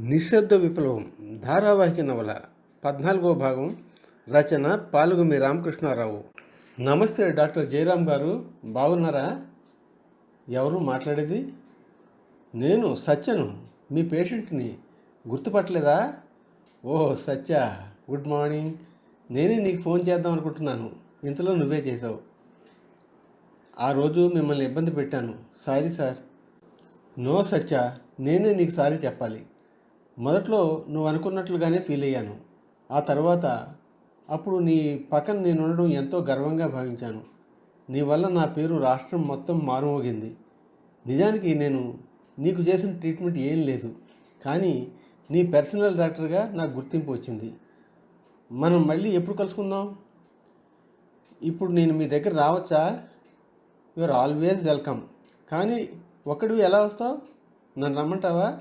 నిశ్శబ్ద విప్లవం ధారావాహిక నవల పద్నాలుగో భాగం రచన పాలుగుమి రామకృష్ణారావు. నమస్తే డాక్టర్ జయరామ్ గారు. బాగున్నారా? ఎవరు మాట్లాడేది? నేను సత్యను. మీ పేషెంట్ని గుర్తుపట్టలేదా? ఓ సత్య గుడ్ మార్నింగ్. నేనే నీకు ఫోన్ చేద్దాం అనుకుంటున్నాను. ఇంతలో నువ్వే చేసావు ఆ రోజు మిమ్మల్ని ఇబ్బంది పెట్టాను. Sorry sir. నో సత్య నేనే నీకు సారీ చెప్పాలి. మొదట్లో నువ్వు అనుకున్నట్లుగానే ఫీల్ అయ్యాను. ఆ తర్వాత అప్పుడు నీ పక్కన నేను ఉండడం ఎంతో గర్వంగా భావించాను. నీ వల్ల నా పేరు రాష్ట్రం మొత్తం మారుమోగింది. నిజానికి నేను నీకు చేసిన ట్రీట్మెంట్ ఏం లేదు. కానీ నీ పర్సనల్ డాక్టర్గా నాకు గుర్తింపు వచ్చింది. మనం మళ్ళీ ఎప్పుడు కలుసుకుందాం? ఇప్పుడు నేను మీ దగ్గర రావచ్చా? యు ఆర్ ఆల్వేస్ వెల్కమ్ కానీ ఒక్కడివి ఎలా వస్తావు? నన్ను రమ్మంటావా?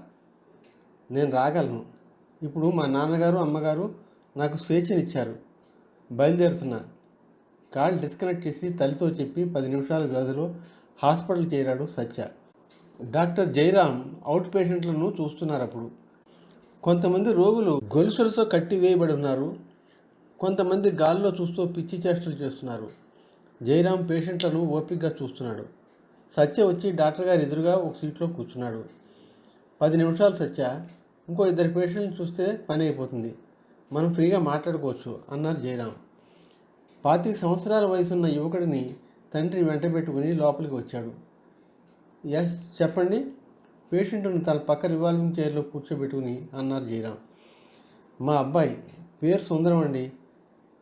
నేను రాగలను. ఇప్పుడు మా నాన్నగారు అమ్మగారు నాకు స్వేచ్ఛనిచ్చారు. బయలుదేరుతున్నా. కాల్ డిస్కనెక్ట్ చేసి తల్లితో చెప్పి పది నిమిషాల వ్యవధిలో హాస్పిటల్ చేరాడు సత్య. డాక్టర్ జయరామ్ అవుట్ పేషెంట్లను చూస్తున్నారు అప్పుడు కొంతమంది రోగులు గొలుసులతో కట్టి వేయబడి ఉన్నారు. కొంతమంది గాల్లో చూస్తూ పిచ్చి చేష్టలు చేస్తున్నారు. జయరామ్ పేషెంట్లను ఓపికగా చూస్తున్నాడు. సత్య వచ్చి డాక్టర్ గారు ఎదురుగా ఒక సీట్లో కూర్చున్నాడు. పది నిమిషాలు సత్య ఇంకో ఇద్దరు పేషెంట్ని చూస్తే పని అయిపోతుంది. మనం ఫ్రీగా మాట్లాడుకోవచ్చు అన్నారు జయరాం. పాతిక సంవత్సరాల వయసున్న యువకుడిని తండ్రి వెంట పెట్టుకుని లోపలికి వచ్చాడు. ఎస్ చెప్పండి. పేషెంట్ను తన పక్క రివాల్వింగ్ చైర్లో కూర్చోబెట్టుకుని అన్నారు జయరాం. మా అబ్బాయి పేరు సుందరం అండి.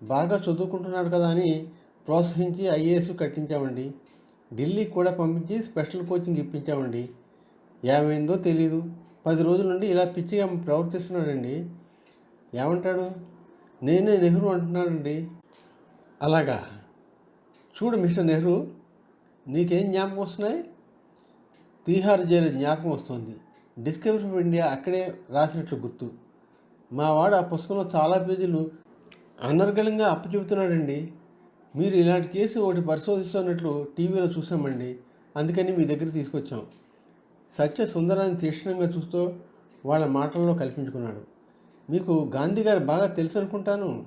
బాగా చదువుకుంటున్నాడు కదా అని ప్రోత్సహించి ఐఏఎస్ కట్టించామండి. ఢిల్లీకి కూడా పంపించి స్పెషల్ కోచింగ్ ఇప్పించామండి. ఏమైందో తెలీదు. పది రోజుల నుండి ఇలా పిచ్చిగా ప్రవర్తిస్తున్నాడండి. ఏమంటాడు? నేనే నెహ్రూ అంటున్నాడండి అలాగా. చూడు మిస్టర్ నెహ్రూ నీకేం జ్ఞాపకం వస్తున్నాయి? తీహార్ జైలు జ్ఞాపకం వస్తుంది. డిస్కవరీ ఆఫ్ ఇండియా అక్కడే రాసినట్లు గుర్తు. మా వాడు ఆ పుస్తకంలో చాలా పేజీలు అనర్గళంగా అప్పచెబుతున్నాడండి. మీరు ఇలాంటి కేసు ఒకటి పరిశోధిస్తున్నట్లు టీవీలో చూసామండి. అందుకని మీ దగ్గర తీసుకొచ్చాం. సత్య సుందరాన్ని తీక్షణంగా చూస్తూ వాళ్ళ మాటల్లో కల్పించుకున్నాడు. మీకు గాంధీ గారు బాగా తెలుసు అనుకుంటాను?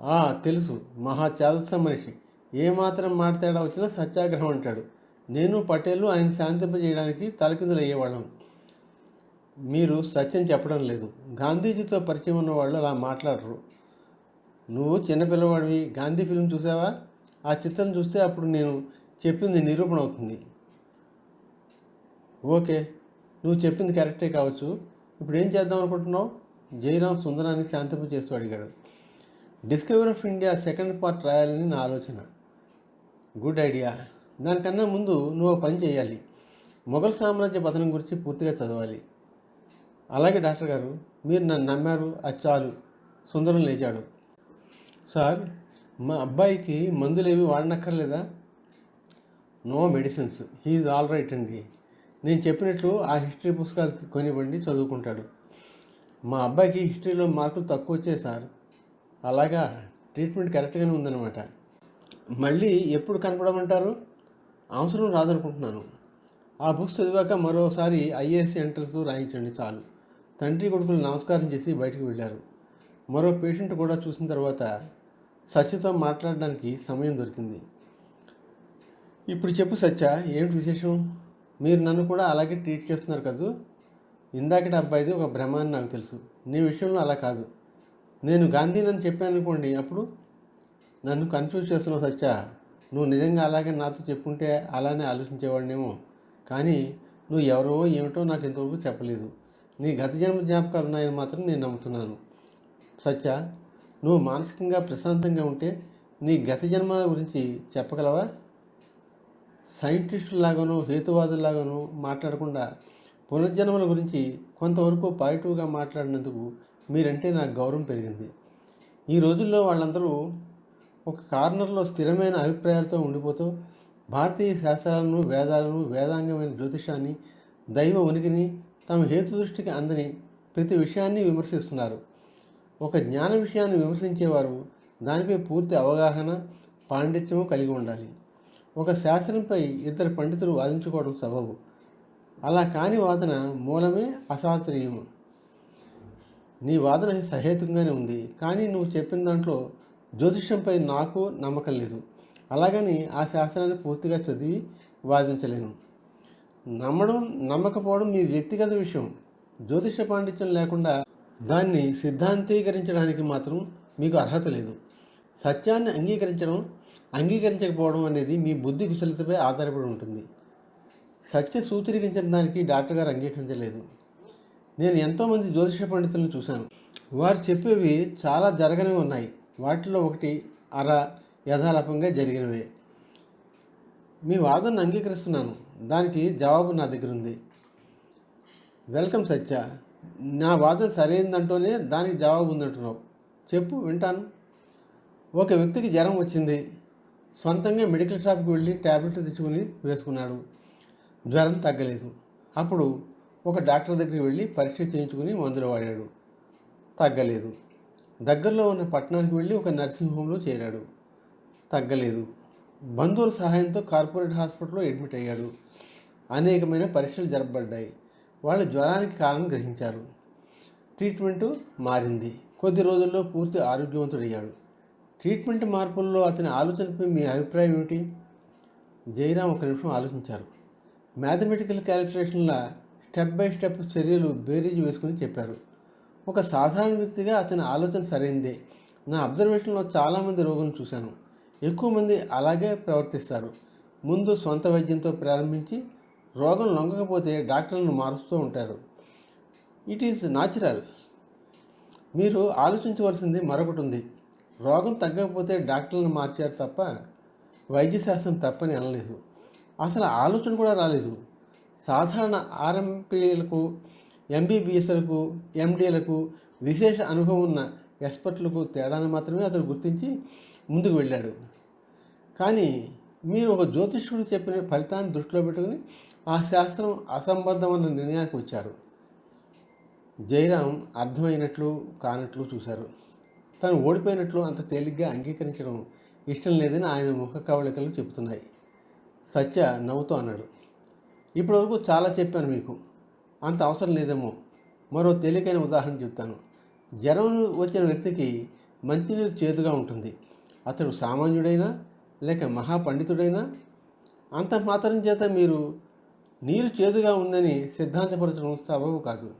ఆ తెలుసు. మహా చాదస్త మనిషి. ఏమాత్రం మాట తేడా వచ్చినా సత్యాగ్రహం అంటాడు. నేను పటేలు ఆయన శాంతింపజేయడానికి తలకిందులు అయ్యేవాళ్ళం. మీరు సత్యం చెప్పడం లేదు. గాంధీజీతో పరిచయం ఉన్న వాళ్ళు అలా మాట్లాడరు. నువ్వు చిన్నపిల్లవాడివి. గాంధీ ఫిల్మ్ చూసావా? ఆ చిత్రం చూస్తే అప్పుడు నేను చెప్పింది నిరూపణ అవుతుంది. ఓకే నువ్వు చెప్పింది కరెక్టే కావచ్చు. ఇప్పుడు ఏం చేద్దాం అనుకుంటున్నావు? జయరాం సుందరాన్ని శాంతింప చేస్తూ అడిగాడు. Discovery of India second part రాయాలని నా ఆలోచన. Good idea. దానికన్నా ముందు నువ్వు పని చేయాలి. మొఘల్ సామ్రాజ్య పతనం గురించి పూర్తిగా చదవాలి. అలాగే డాక్టర్ గారు మీరు నన్ను నమ్మారు అది చాలు. సుందరం లేచాడు. సార్ మా అబ్బాయికి మందులేవి వాడనక్కర్లేదా? No medicines. He all right అండి. నేను చెప్పినట్లు ఆ హిస్టరీ పుస్తకాలు కొనివ్వండి చదువుకుంటాడు. మా అబ్బాయికి హిస్టరీలో మార్కులు తక్కువ వచ్చాయి సార్. అలాగా ట్రీట్మెంట్ కరెక్ట్గానే ఉందన్నమాట. మళ్ళీ ఎప్పుడు కనపడమంటారు? అవసరం రాదనుకుంటున్నాను. ఆ బుక్స్ చదివాక మరోసారి ఐఏఎస్ ఎంట్రన్స్ రాయించండి చాలు. తండ్రి కొడుకులు నమస్కారం చేసి బయటకు వెళ్ళారు. మరో పేషెంట్ కూడా చూసిన తర్వాత సత్యతో మాట్లాడడానికి సమయం దొరికింది. ఇప్పుడు చెప్పు సత్య ఏమిటి విశేషం? మీరు నన్ను కూడా అలాగే ట్రీట్ చేస్తున్నారు కదూ? ఇందాకటి అబ్బాయిది ఒక భ్రమ అని నాకు తెలుసు. నీ విషయంలో అలా కాదు. నేను గాంధీనని చెప్పాను అనుకోండి అప్పుడు? నన్ను కన్ఫ్యూజ్ చేస్తున్నావు సత్య. నువ్వు నిజంగా అలాగే నాతో చెప్పుంటే అలానే ఆలోచించేవాడినేమో. కానీ నువ్వు ఎవరో ఏమిటో నాకు ఇంతవరకు చెప్పలేదు. నీ గత జన్మ జ్ఞాపకాలు ఉన్నాయని మాత్రం నేను నమ్ముతున్నాను. సత్య నువ్వు మానసికంగా ప్రశాంతంగా ఉంటే నీ గత జన్మల గురించి చెప్పగలవా? సైంటిస్టులాగానో హేతువాదులాగానో మాట్లాడకుండా పునర్జన్మల గురించి కొంతవరకు పాజిటివ్గా మాట్లాడినందుకు మీరంటే నాకు గౌరవం పెరిగింది. ఈ రోజుల్లో వాళ్ళందరూ ఒక కార్నర్లో స్థిరమైన అభిప్రాయాలతో ఉండిపోతూ భారతీయ శాస్త్రాలను వేదాలను వేదాంగమైన జ్యోతిషాన్ని దైవ ఉనికిని తమ హేతు దృష్టికి అందని ప్రతి విషయాన్ని విమర్శిస్తున్నారు. ఒక జ్ఞాన విషయాన్ని విమర్శించేవారు దానిపై పూర్తి అవగాహన పాండిత్యము కలిగి ఉండాలి. ఒక శాస్త్రంపై ఇద్దరు పండితులు వాదించుకోవడం సబబు. అలా కాని వాదన మూలమే అశాస్త్రీయము. నీ వాదన సహేతుకంగానే ఉంది కానీ నువ్వు చెప్పిన దాంట్లో జ్యోతిష్యంపై నాకు నమ్మకం లేదు. అలాగని ఆ శాస్త్రాన్ని పూర్తిగా చదివి వాదించలేను. నమ్మడం నమ్మకపోవడం మీ వ్యక్తిగత విషయం. జ్యోతిష పాండిత్యం లేకుండా దాన్ని సిద్ధాంతీకరించడానికి మాత్రం మీకు అర్హత లేదు. సత్యాన్ని అంగీకరించడం అంగీకరించకపోవడం అనేది మీ బుద్ధి కుశలతపై ఆధారపడి ఉంటుంది. సత్య సూచీకరించిన దానికి డాక్టర్ గారు అంగీకరించలేదు. నేను ఎంతోమంది జ్యోతిష పండితులను చూశాను. వారు చెప్పేవి చాలా జరగనివి ఉన్నాయి. వాటిలో ఒకటి అర యథాలాపంగా జరిగినవే. మీ వాదనను అంగీకరిస్తున్నాను. దానికి జవాబు నా దగ్గర ఉంది. వెల్కమ్ సత్య. నా వాదన సరైందంటూనే దానికి జవాబు ఉందంటున్నావు. చెప్పు వింటాను. ఒక వ్యక్తికి జ్వరం వచ్చింది. సొంతంగా మెడికల్ షాప్కి వెళ్ళి ట్యాబ్లెట్ తెచ్చుకొని వేసుకున్నాడు. జ్వరం తగ్గలేదు. అప్పుడు ఒక డాక్టర్ దగ్గరికి వెళ్ళి పరీక్ష చేయించుకుని మందులు వాడాడు. తగ్గలేదు. దగ్గరలో ఉన్న పట్టణానికి వెళ్ళి ఒక నర్సింగ్ హోమ్లో చేరాడు. తగ్గలేదు. బంధువుల సహాయంతో కార్పొరేట్ హాస్పిటల్లో అడ్మిట్ అయ్యాడు. అనేకమైన పరీక్షలు జరపబడ్డాయి. వాళ్ళు జ్వరానికి కారణం గ్రహించారు. ట్రీట్మెంటు మారింది. కొద్ది రోజుల్లో పూర్తి ఆరోగ్యవంతుడయ్యాడు. ట్రీట్మెంట్ మార్పుల్లో అతని ఆలోచనపై మీ అభిప్రాయం ఏమిటి? జయరాం ఒక నిమిషం ఆలోచించారు. మ్యాథమెటికల్ క్యాలిక్యులేషన్ల స్టెప్ బై స్టెప్ చర్యలు బేరీజ్ వేసుకుని చెప్పారు. ఒక సాధారణ వ్యక్తిగా అతని ఆలోచన సరైందే. నా అబ్జర్వేషన్లో చాలామంది రోగులను చూశాను. ఎక్కువ మంది అలాగే ప్రవర్తిస్తారు. ముందు సొంత వైద్యంతో ప్రారంభించి రోగం లొంగకపోతే డాక్టర్లను మారుస్తూ ఉంటారు. ఇట్ ఈజ్ న్యాచురల్ మీరు ఆలోచించవలసింది మరొకటి ఉంది. రోగం తగ్గకపోతే డాక్టర్లను మార్చారు తప్ప వైద్యశాస్త్రం తప్పని అనలేదు. అసలు ఆలోచన కూడా రాలేదు. సాధారణ ఆర్ఎంపీలకు ఎంబీబీఎస్లకు ఎండీలకు విశేష అనుభవం ఉన్న ఎక్స్పర్ట్లకు తేడాను మాత్రమే అతను గుర్తించి ముందుకు వెళ్ళాడు. కానీ మీరు ఒక జ్యోతిష్కుడు చెప్పిన ఫలితాన్ని దృష్టిలో పెట్టుకుని ఆ శాస్త్రం అసంబద్ధమన్న నిర్ణయానికి వచ్చారు. జయరాం అర్థమైనట్లు కానట్లు చూశారు. తను ఓడిపోయినట్లు అంత తేలిగ్గా అంగీకరించడం ఇష్టం లేదని ఆయన ముఖ కవళికలు చెబుతున్నాయి. సత్య నవ్వుతూ అన్నాడు. ఇప్పటివరకు చాలా చెప్పాను మీకు. అంత అవసరం లేదేమో. మరో తేలికైన ఉదాహరణ చెప్తాను. జ్వరం వచ్చిన వ్యక్తికి మంచినీరు చేదుగా ఉంటుంది. అతడు సామాన్యుడైనా లేక మహాపండితుడైనా? అంత మాత్రం చేత మీరు నీరు చేదుగా ఉందని సిద్ధాంతపరచడం సబబు కాదు.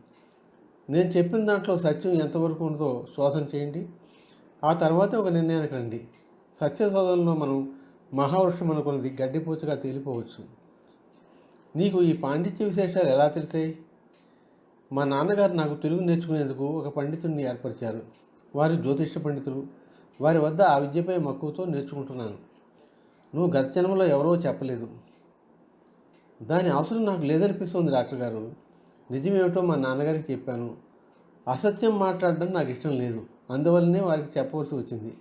నేను చెప్పిన దాంట్లో సత్యం ఎంతవరకు ఉందో శోధన చేయండి. ఆ తర్వాత ఒక నిర్ణయానికి రండి. సత్య శోధనలో మనం మహావృక్షం అనుకున్నది గడ్డిపోచగా తేలిపోవచ్చు. నీకు ఈ పాండిత్య విశేషాలు ఎలా తెలిసాయి మా నాన్నగారు నాకు తెలుగు నేర్చుకునేందుకు ఒక పండితుడిని ఏర్పరిచారు. వారు జ్యోతిష పండితులు. వారి వద్ద ఆ విద్యపై మక్కువతో నేర్చుకుంటున్నాను. నువ్వు గత జన్మలో ఎవరో చెప్పలేదు. దాని అవసరం నాకు లేదనిపిస్తుంది డాక్టర్ గారు. నిజమేమిటో మా నాన్నగారికి చెప్పాను. అసత్యం మాట్లాడడం నాకు ఇష్టం లేదు. అందువల్లనే వారికి చెప్పవలసి వచ్చింది.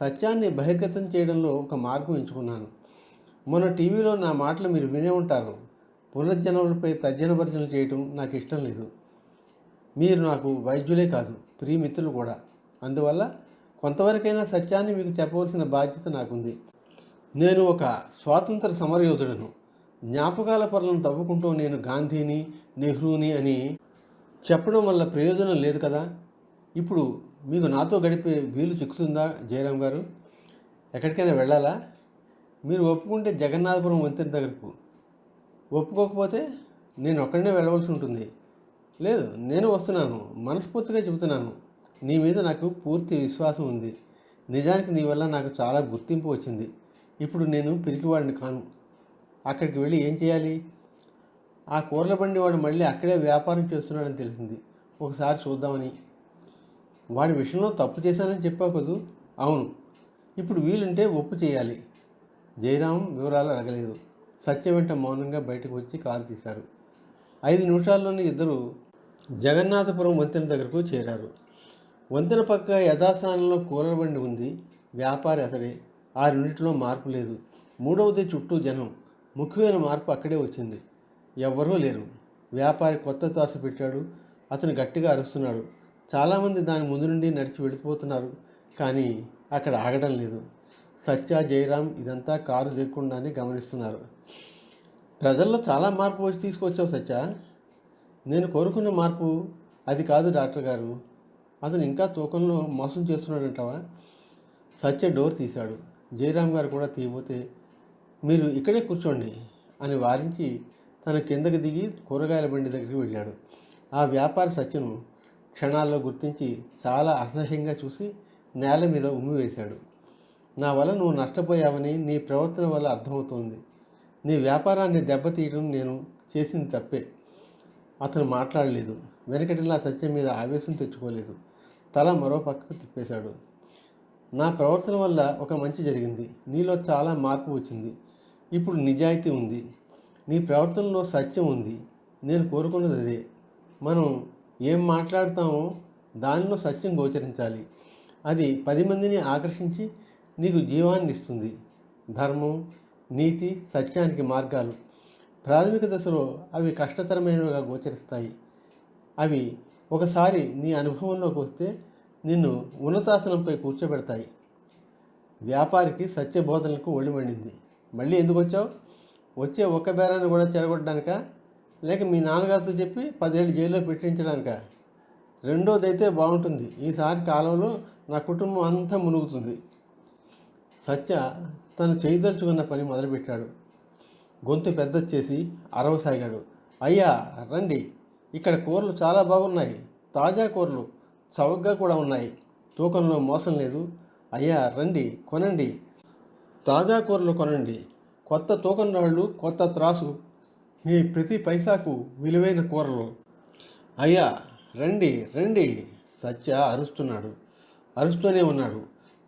సత్యాన్ని బహిర్గతం చేయడంలో ఒక మార్గం ఎంచుకున్నాను. మొన్న టీవీలో నా మాటలు మీరు వినే ఉంటారు. పునర్జన్మలపై తర్జనభర్జనలు చేయటం నాకు ఇష్టం లేదు. మీరు నాకు వైద్యులే కాదు ప్రియమిత్రులు కూడా. అందువల్ల కొంతవరకైనా సత్యాన్ని మీకు చెప్పవలసిన బాధ్యత నాకుంది. నేను ఒక స్వాతంత్ర సమరయోధుడను. జ్ఞాపకాల పొరలను తవ్వుకుంటూ నేను గాంధీని నెహ్రూని అని చెప్పడం వల్ల ప్రయోజనం లేదు కదా? ఇప్పుడు మీకు నాతో గడిపే వీలు చిక్కుతుందా జయరాం గారు? ఎక్కడికైనా వెళ్ళాలా? మీరు ఒప్పుకుంటే జగన్నాథపురం వంతెన దగ్గరకు. ఒప్పుకోకపోతే నేను ఒక్కడనే వెళ్ళవలసి ఉంటుంది. లేదు నేను వస్తున్నాను. మనస్ఫూర్తిగా చెబుతున్నాను. నీ మీద నాకు పూర్తి విశ్వాసం ఉంది. నిజానికి నీ వల్ల నాకు చాలా గుర్తింపు వచ్చింది. ఇప్పుడు నేను పిరికివాడిని కాను. అక్కడికి వెళ్ళి ఏం చేయాలి? ఆ కూరల బండి వాడు మళ్ళీ అక్కడే వ్యాపారం చేస్తున్నాడని తెలిసింది. ఒకసారి చూద్దామని. వాడి విషయంలో తప్పు చేశానని చెప్పావు కదూ? అవును. ఇప్పుడు వీలుంటే ఒప్పు చేయాలి. జయరాం వివరాలు అడగలేదు. సత్య వెంట మౌనంగా బయటకు వచ్చి కారు తీశారు. ఐదు నిమిషాల్లోనే ఇద్దరు జగన్నాథపురం వంతెన దగ్గరకు చేరారు. వంతెన పక్క యథాస్థానంలో కూలర్ బండి ఉంది. వ్యాపారి అతడే. ఆ రెండింటిలో మార్పు లేదు. మూడవది చుట్టూ జనం. ముఖ్యమైన మార్పు అక్కడే వచ్చింది. ఎవ్వరూ లేరు. వ్యాపారి కొత్త తాసు పెట్టాడు. అతను గట్టిగా అరుస్తున్నాడు. చాలామంది దాని ముందు నుండి నడిచి వెళ్ళిపోతున్నారు కానీ అక్కడ ఆగడం లేదు. సత్య జయరాం ఇదంతా కారు దిగకుండానే గమనిస్తున్నారు. ప్రజల్లో చాలా మార్పు వచ్చి తీసుకొచ్చావు సత్య. నేను కోరుకున్న మార్పు అది కాదు డాక్టర్ గారు. అతను ఇంకా తూకంలో మోసం చేస్తున్నాడంటావా? సత్య డోర్ తీశాడు. జయరామ్ గారు కూడా తీయబోతే మీరు ఇక్కడే కూర్చోండి అని వారించి తన కిందకి దిగి కూరగాయల బండి దగ్గరికి వెళ్ళాడు. ఆ వ్యాపారి సత్యను క్షణాల్లో గుర్తించి చాలా అసహ్యంగా చూసి నేల మీద ఉమ్మి వేశాడు. నా వల్ల నువ్వు నష్టపోయావని నీ ప్రవర్తన వల్ల అర్థమవుతోంది. నీ వ్యాపారాన్ని దెబ్బతీయడం నేను చేసింది తప్పే. అతను మాట్లాడలేదు. వెనకటిలా సత్యం మీద ఆవేశం తెచ్చుకోలేదు. తల మరో పక్కకు తిప్పేశాడు. నా ప్రవర్తన వల్ల ఒక మంచి జరిగింది. నీలో చాలా మార్పు వచ్చింది. ఇప్పుడు నిజాయితీ ఉంది. నీ ప్రవర్తనలో సత్యం ఉంది. నేను కోరుకున్నది అదే. మనం ఏం మాట్లాడతామో దానిలో సత్యం గోచరించాలి. అది పది మందిని ఆకర్షించి నీకు జీవాన్ని ఇస్తుంది. ధర్మం నీతి సత్యానికి మార్గాలు. ప్రాథమిక దశలో అవి కష్టతరమైనవిగా గోచరిస్తాయి. అవి ఒకసారి నీ అనుభవంలోకి వస్తే నిన్ను ఉన్నతాసనంపై కూర్చోబెడతాయి. వ్యాపారికి సత్య బోధనలకు మండింది. మళ్ళీ ఎందుకు వచ్చావు? వచ్చే ఒక్క బేరాన్ని కూడా చెడగొట్టడానిక? లేక మీ నాన్నగారితో చెప్పి పదేళ్ళు జైల్లో పెట్టించడానిక? రెండోదైతే బాగుంటుంది. ఈసారి కాలంలో నా కుటుంబం అంతా మునుగుతుంది. సత్య తను చేయదలుచుకున్న పని మొదలుపెట్టాడు. గొంతు పెద్ద చేసి అరవసాగాడు. అయ్యా రండి. ఇక్కడ కూరలు చాలా బాగున్నాయి. తాజా కూరలు చౌకగా కూడా ఉన్నాయి. తూకంలో మోసం లేదు. అయ్యా రండి కొనండి. తాజా కూరలు కొనండి. కొత్త తూకం రాళ్ళు కొత్త త్రాసు మీ ప్రతి పైసాకు విలువైన కూరలు. అయ్యా రండి రండి సత్య అరుస్తున్నాడు. అరుస్తూనే ఉన్నాడు.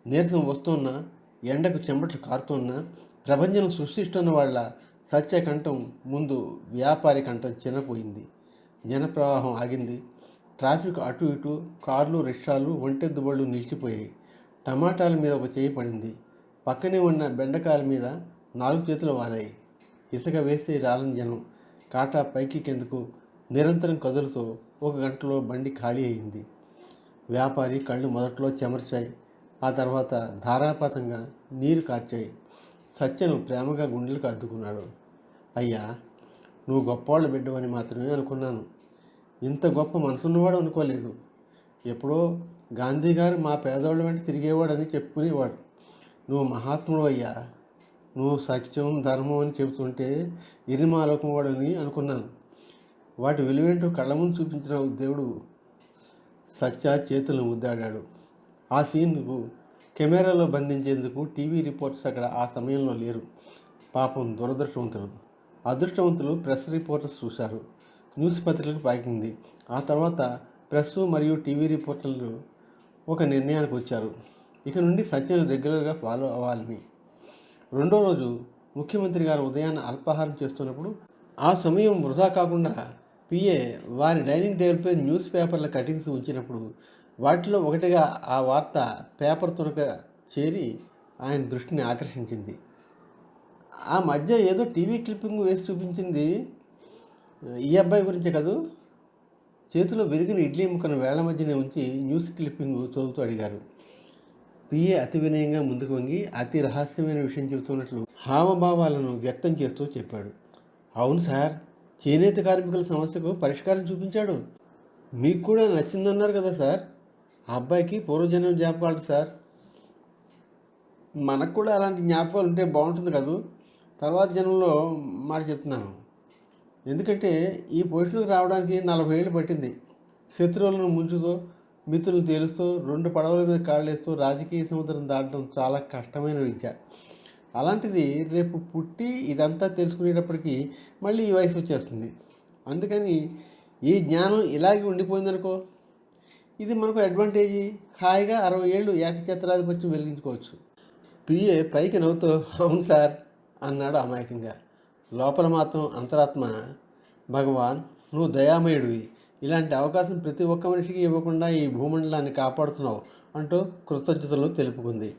నీరసం వస్తున్నా ఎండకు చెమటలు కారుతున్నా ప్రపంచం సృష్టిస్తున్న వాళ్ళ సత్య కంఠం ముందు వ్యాపారి కంఠం చిన్నపోయింది. జనప్రవాహం ఆగింది. ట్రాఫిక్ అటు ఇటు కార్లు రిక్షాలు ఒంటెద్దు బళ్ళు నిలిచిపోయాయి. టమాటాల మీద ఒక చేయి పడింది. పక్కనే ఉన్న బెండకాయల మీద నాలుగు చేతులు వాలాయి. ఇసుక వేస్తే రాలని జనం కాటా పైకి కిందకు నిరంతరం కదులుతూ ఒక గంటలో బండి ఖాళీ అయింది. వ్యాపారి కళ్ళు మొదట్లో చెమర్చాయి. ఆ తర్వాత ధారాపాతంగా నీరు కార్చాయి. సత్యను ప్రేమగా గుండెలకు అద్దుకున్నాడు. అయ్యా నువ్వు గొప్పవాళ్ళు బిడ్డవని మాత్రమే అనుకున్నాను. ఇంత గొప్ప మనసున్నవాడు అనుకోలేదు. ఎప్పుడో గాంధీ గారు మా పేదవాళ్ళ వెంట తిరిగేవాడని చెప్పుకునేవాడు. నువ్వు మహాత్ముడు అయ్యా. నువ్వు సత్యం ధర్మం అని చెబుతుంటే ఇరిమాలకువాడని అనుకున్నాను. వాటి విలువేంటో కళ్ళ ముందు చూపించిన దేవుడు సత్య చేతులను ముద్దాడాడు. ఆ సీన్కు కెమెరాలో బంధించేందుకు టీవీ రిపోర్టర్స్ అక్కడ ఆ సమయంలో లేరు. పాపం దురదృష్టవంతులు. అదృష్టవంతులు ప్రెస్ రిపోర్టర్స్ చూశారు. న్యూస్ పత్రికలకు పాకింది. ఆ తర్వాత ప్రెస్ మరియు టీవీ రిపోర్టర్లు ఒక నిర్ణయానికి వచ్చారు. ఇక నుండి సత్యను రెగ్యులర్గా ఫాలో అవ్వాలని రెండో రోజు ముఖ్యమంత్రి గారు ఉదయాన్న అల్పాహారం చేస్తున్నప్పుడు ఆ సమయం వృధా కాకుండా పిఏ వారి డైనింగ్ టేబుల్పై న్యూస్ పేపర్ల కటింగ్స్ ఉంచినప్పుడు వాటిలో ఒకటిగా ఆ వార్త పేపర్ తొరక చేరి ఆయన దృష్టిని ఆకర్షించింది. ఆ మధ్య ఏదో టీవీ క్లిప్పింగ్ వేసి చూపించింది. ఈ అబ్బాయి గురించే కదూ చేతిలో విరిగిన ఇడ్లీ ముక్కను వేళ్ళ మధ్యనే ఉంచి న్యూస్ క్లిప్పింగ్ చదువుతూ అడిగారు. పిఏ అతి వినయంగా ముందుకు వంగి అతి రహస్యమైన విషయం చెబుతున్నట్లు హావభావాలను వ్యక్తం చేస్తూ చెప్పాడు. అవును సార్ చేనేత కార్మికుల సమస్యకు పరిష్కారం చూపించాడు. మీకు కూడా నచ్చిందన్నారు కదా సార్? ఆ అబ్బాయికి పూర్వజన్మ జ్ఞాపకాలు సార్. మనకు కూడా అలాంటి జ్ఞాపకాలు ఉంటే బాగుంటుంది కదూ? తర్వాత జన్మలో మాట చెప్తున్నాను. ఎందుకంటే ఈ పొజిషన్కి రావడానికి నలభై ఏళ్ళు పట్టింది. శత్రువులను ముంచుతో మిత్రులు తేలుస్తూ రెండు పడవల మీద కాళ్ళేస్తూ రాజకీయ సముద్రం దాటడం చాలా కష్టమైన విద్య. అలాంటిది రేపు పుట్టి ఇదంతా తెలుసుకునేటప్పటికీ మళ్ళీ ఈ వయసు వచ్చేస్తుంది. అందుకని ఈ జ్ఞానం ఇలాగే ఉండిపోయిందనుకో ఇది మనకు అడ్వాంటేజీ హాయిగా అరవై ఏళ్ళు ఏకఛత్రాధిపత్యం వెలిగించుకోవచ్చు. పిఏ పైకి నవ్వుతూ అవును సార్ అన్నాడు అమాయకంగా. లోపల మాత్రం అంతరాత్మ భగవాన్ నువ్వు దయామయుడివి. ఇలాంటి అవకాశం ప్రతి ఒక్క మనిషికి ఇవ్వకుండా ఈ భూమండలాన్ని కాపాడుతున్నావు అంటూ కృతజ్ఞతలు తెలుపుకుంది.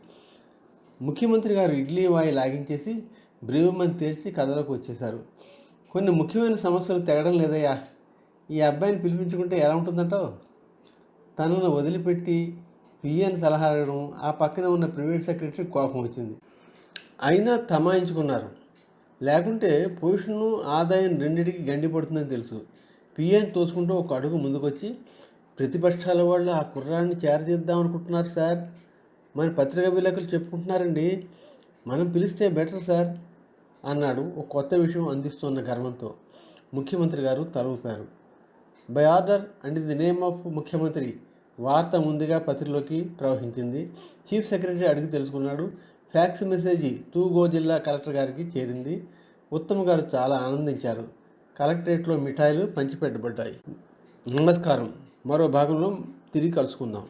ముఖ్యమంత్రి గారు ఇడ్లీ వాయి లాగించేసి బ్రీవమని తెరిచి కథలోకి వచ్చేశారు. కొన్ని ముఖ్యమైన సమస్యలు తెగడం లేదయ్యా. ఈ అబ్బాయిని పిలిపించుకుంటే ఎలా ఉంటుందంటావు? తనను వదిలిపెట్టి పిఎన్ సలహా అడగడం ఆ పక్కన ఉన్న ప్రైవేట్ సెక్రటరీ కోపం వచ్చింది. అయినా తమాయించుకున్నారు. లేకుంటే పొజిషను ఆదాయం రెండింటికి గండి పడుతుందని తెలుసు. పిఎన్ తోసుకుంటూ ఒక అడుగు ముందుకొచ్చి ప్రతిపక్షాల వాళ్ళు ఆ కుర్రాడిని చేరదీద్దాం అనుకుంటున్నారు సార్. మన పత్రికా విలేకరులు చెప్పుకుంటున్నారండి. మనం పిలిస్తే బెటర్ సార్ అన్నాడు ఒక కొత్త విషయం అందిస్తున్న గర్వంతో. ముఖ్యమంత్రి గారు తలూపారు. By order and the name of ముఖ్యమంత్రి వార్త ముందుగా పత్రికలోకి ప్రవహించింది. చీఫ్ సెక్రటరీ అడిగి తెలుసుకున్నాడు. ఫ్యాక్స్ మెసేజ్ తూగో జిల్లా కలెక్టర్ గారికి చేరింది. ఉత్తమ్ గారు చాలా ఆనందించారు. కలెక్టరేట్లో మిఠాయిలు పంచిపెట్టబడ్డాయి. నమస్కారం. మరో భాగంలో తిరిగి కలుసుకుందాం.